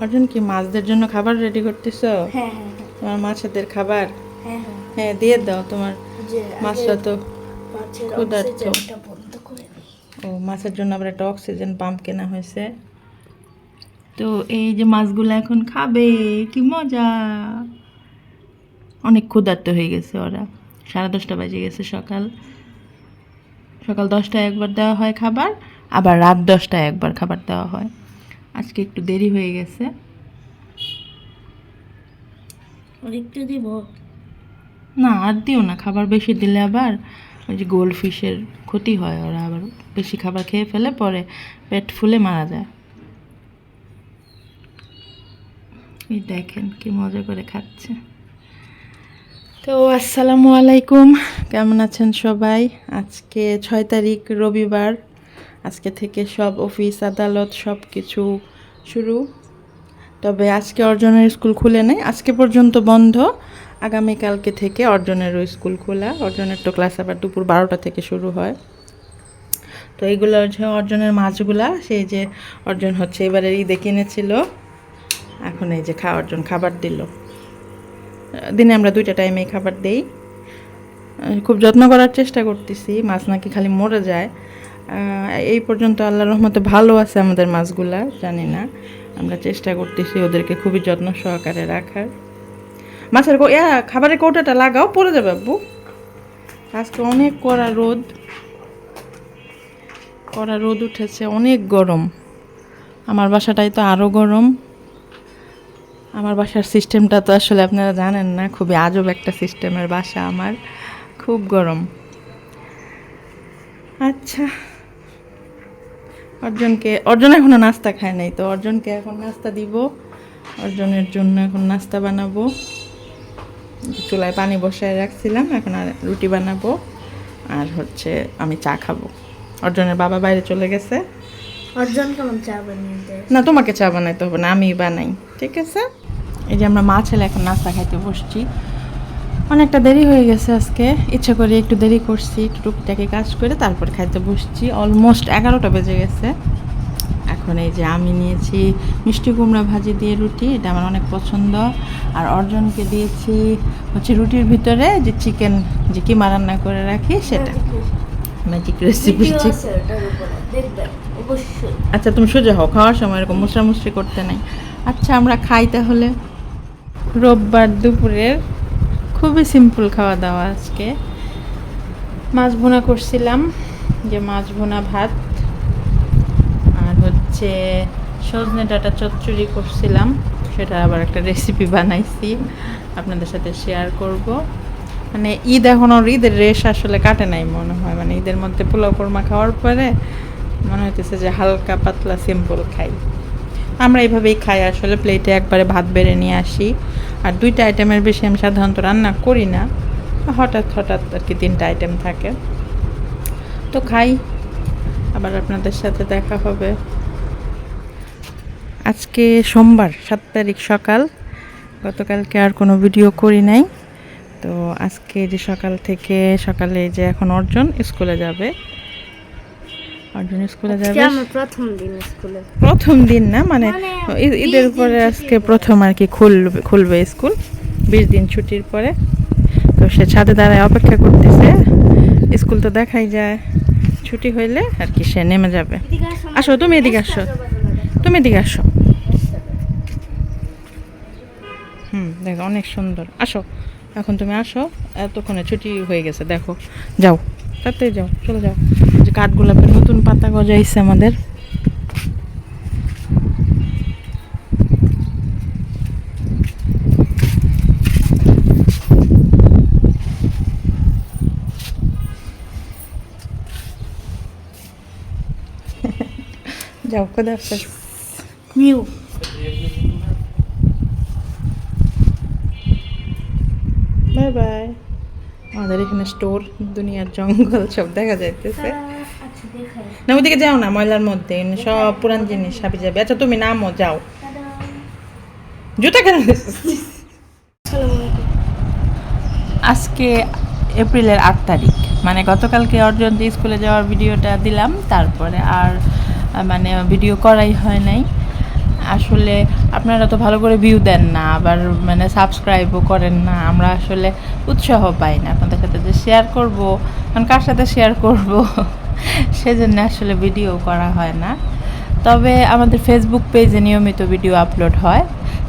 অর্জুন কি মাছদের জন্য খাবার রেডি করতেছ? হ্যাঁ হ্যাঁ হ্যাঁ। তোমার মাছেদের খাবার? হ্যাঁ হ্যাঁ। হ্যাঁ দিয়ে দাও তোমার মাছটা তো ক্ষুধার্ত। ও মাছের জন্য আবার একটা অক্সিজেন পাম্প কেনা হয়েছে। তো এই যে মাছগুলো এখন খাবে কি মজা। অনেক ক্ষুধার্ত হয়ে গেছে ওরা। সাড়ে দশটা বাজে গেছে সকাল। সকাল দশটায় একবার দেওয়া হয় খাবার আবার রাত দশটায় একবার খাবার দেওয়া হয়। আজকে একটু দেরি হয়ে গেছে। একটু দিব? না আর দিও না খাবার বেশি দিলে আবার ওই যে গোল্ড ফিশের ক্ষতি হয় ওরা আবার বেশি খাবার খেয়ে ফেলে পরে পেট ফুলে মারা যায়। এই দেখেন কি মজা করে খাচ্ছে। তো আসসালামু আলাইকুম কেমন আছেন সবাই? আজকে ছয় তারিখ রবিবার আজকে থেকে সব অফিস, আদালত সব কিছু শুরু। তবে আজকে অর্জনের স্কুল খুলে নেই। আজকে পর্যন্ত বন্ধ। আগামীকালকে থেকে অর্জনেরও স্কুল খোলা। অর্জনের তো ক্লাস আবার দুপুর বারোটা থেকে শুরু হয়। তো এইগুলো হচ্ছে অর্জনের মাছগুলা। সেই যে অর্জন হচ্ছে এবারে ঈদে কিনেছিল। এখন এই যে খা অর্জন খাবার দিল। দিনে আমরা দুইটা টাইমেই খাবার দেই। খুব যত্ন করার চেষ্টা করতেছি। মাছ নাকি খালি মরে যায়। এই পর্যন্ত আল্লাহ রহমতে ভালো আছে আমাদের মাছগুলা, জানি না। আমরা চেষ্টা করতেছি ওদেরকে খুবই যত্ন সহকারে রাখার। মাছের খাবারের কৌটাটা লাগাও, পড়ে যাবে আব্বু। আজকে অনেক কড়া রোদ। কড়া রোদ উঠেছে, অনেক গরম। আমার বাসাটাই তো আরও গরম। আমার বাসার সিস্টেমটা তো আসলে আপনারা জানেন না, খুবই আজব একটা সিস্টেমের বাসা আমার। খুব গরম। আচ্ছা। অর্জনকে অর্জন এখনও নাস্তা খায় নাই তো অর্জনকে এখন নাস্তা দিব। অর্জনের জন্য এখন নাস্তা বানাবো। চুলায় পানি বসায় রাখছিলাম এখন আর রুটি বানাবো। আর হচ্ছে আমি চা খাব। অর্জনের বাবা বাইরে চলে গেছে। অর্জন কেমন চা বানিয়ে না তোমাকে চা বানাইতে হবে না আমি বানাই ঠিক আছে? এই যে আমরা মা ছেলে এখন নাস্তা খাইতে বসছি। অনেকটা দেরি হয়ে গেছে আজকে। ইচ্ছে করে একটু দেরি করছি একটু টুকিটাকি কাজ করে তারপর খাইতে বসছি। অলমোস্ট এগারোটা বেজে গেছে। এখন এই যে আমি নিয়েছি মিষ্টি কুমড়া ভাজি দিয়ে রুটি এটা আমার অনেক পছন্দ। আর অর্জনকে দিয়েছি হচ্ছে রুটির ভিতরে যে চিকেন যে কিমা রান্না করে রাখি সেটা। ম্যাজিক রেসিপি আচ্ছা তুমি সোজা হও খাওয়ার সময় এরকম মুসরামুসরি করতে নাই। আচ্ছা আমরা খাই তাহলে। রোববার দুপুরের খুবই সিম্পল খাওয়া দাওয়া আজকে। মাছ ভুনা করছিলাম, যে মাছ ভুনা ভাত। আর হচ্ছে সজনে ডাটা চচ্চড়ি করছিলাম, সেটা আবার একটা রেসিপি বানাইছি, আপনাদের সাথে শেয়ার করব। মানে ঈদ এখন, ঈদের রেশ আসলে কাটে নাই মনে হয়। মানে ঈদের মধ্যে পোলাও কোরমা খাওয়ার পরে মনে হইতেছে যে হালকা পাতলা সিম্পল খাই। আমরা এইভাবেই খাই। আসলে প্লেটে একবারে ভাত বেড়ে নিয়ে আসি। আর দুইটা আইটেমের বেশি আমি সাধারণত রান্না করি না। হঠাৎ হঠাৎ আর কি তিনটা আইটেম থাকে। তো খাই। আবার আপনাদের সাথে দেখা হবে। আজকে সোমবার, সাত তারিখ সকাল। গতকালকে আর কোনো ভিডিও করি নাই। তো আজকে যে সকাল থেকে সকালে যে এখন অর্জন স্কুলে যাবে। অর্জন স্কুলে যাবে? প্রথম দিন স্কুলে। প্রথম দিন না? মানে মানে ঈদের পরে আজকে প্রথম আর কি খুলবে খুলবে স্কুল। বিশ দিন ছুটির পরে। তো সে ছাদে দাঁড়ায় অপেক্ষা করতেছে। স্কুল তো দেখাই যায়। ছুটি হইলে আর কি সে নেমে যাবে। আসো তুমি এদিকে আসো। তুমি এদিকে আসো। হুম দেখো অনেক সুন্দর। আসো। এখন তুমি আসো। এতক্ষণে ছুটি হয়ে গেছে দেখো। যাও। তাড়াতাড়ি যাও চলে যাও। যে কাঠগোলাপের নতুন পাতা গজাইছে আমাদের। যাও কোথায় নিউ বাই বাই। আমাদের এখানে স্টোর দুনিয়ার জঙ্গল সব দেখা যাইতেছে। দেখাই না, ওইদিকে যাও না, ময়লার মধ্যে সব পুরান জিনিস হাবি যাবে। আচ্ছা তুমি নামো, যাও। জুতা কেন আজকে এপ্রিলের আট তারিখ। মানে গতকালকে অর্জন স্কুলে যাওয়ার ভিডিওটা দিলাম, তারপরে আর মানে ভিডিও করাই হয় নাই। আসলে আপনারা তো ভালো করে ভিউ দেন না, আবার মানে সাবস্ক্রাইবও করেন না। আমরা আসলে উৎসাহ পাই না, আপনাদের সাথে যে শেয়ার করব কারণ কার সাথে শেয়ার করব? সেজন্য আসলে ভিডিও করা হয় না। তবে আমাদের ফেসবুক পেজে নিয়মিত ভিডিও আপলোড হয়।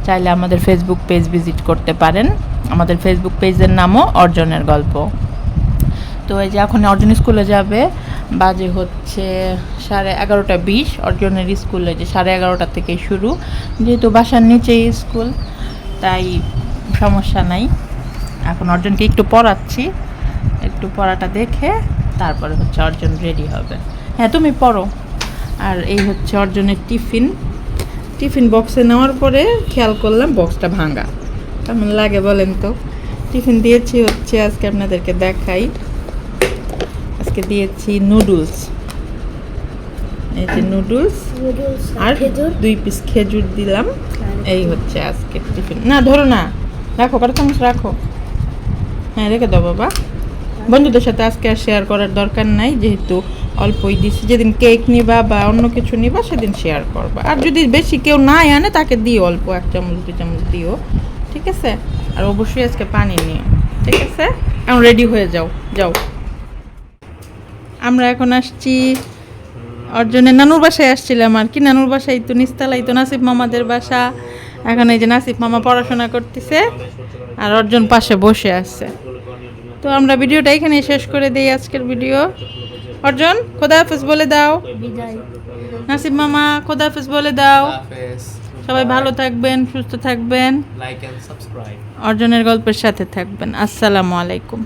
চাইলে আমাদের ফেসবুক পেজ ভিজিট করতে পারেন। আমাদের ফেসবুক পেজের নামও অর্জনের গল্প। তো এই যে এখন অর্জন স্কুলে যাবে, বাজে হচ্ছে সাড়ে এগারোটা বিশ। অর্জনের স্কুলে যে সাড়ে এগারোটা থেকে শুরু। যেহেতু বাসার নিচেই স্কুল তাই সমস্যা নাই। এখন অর্জনকে একটু পড়াচ্ছি। একটু পড়াটা দেখে তারপরে হচ্ছে অর্জন রেডি হবে। হ্যাঁ তুমি পড়ো। আর এই হচ্ছে অর্জনের টিফিন। টিফিন বক্সে নেওয়ার পরে খেয়াল করলাম বক্সটা ভাঙা। কেমন লাগে বলেন তো? টিফিন দিয়েছি হচ্ছে আজকে আপনাদেরকে দেখাই। আজকে দিয়েছি নুডলস এই যে নুডলস আর দুই পিস খেজুর দিলাম। এই হচ্ছে আজকে টিফিন। না ধরো না। রাখো কটা চামচ রাখো। হ্যাঁ রেখে দাও বাবা। বন্ধুদের সাথে আজকে আর শেয়ার করার দরকার নাই, যেহেতু অল্পই দিছি। যেদিন কেক নিবা বা অন্য কিছু নিবা, সেদিন শেয়ার করবা। আর যদি বেশি কেউ না আনে, তাকে দিও অল্প, এক চামচ দু চামচ দিও। ঠিক আছে? আর অবশ্যই আজকে পানি নিও। ঠিক আছে? এখন রেডি হয়ে যাও। যাও। আমরা এখন আসছি অর্জনের নানুর বাসায় আসছিলাম আর কি। নানুর বাসায় তো নিস্তালাই তো নাসিফ মামাদের বাসা। এখন এই যে নাসিফ মামা পড়াশোনা করতেছে। আর অর্জন পাশে বসে আছে। তো আমরা ভিডিওটা এখানে শেষ করে দিই আজকের ভিডিও। অর্জন খোদা হাফেজ বলে দাও। নাসিব মামা খোদা হাফেজ বলে দাও। সবাই ভালো থাকবেন সুস্থ থাকবেন. অর্জনের গল্পের সাথে থাকবেন। আসসালামু আলাইকুম।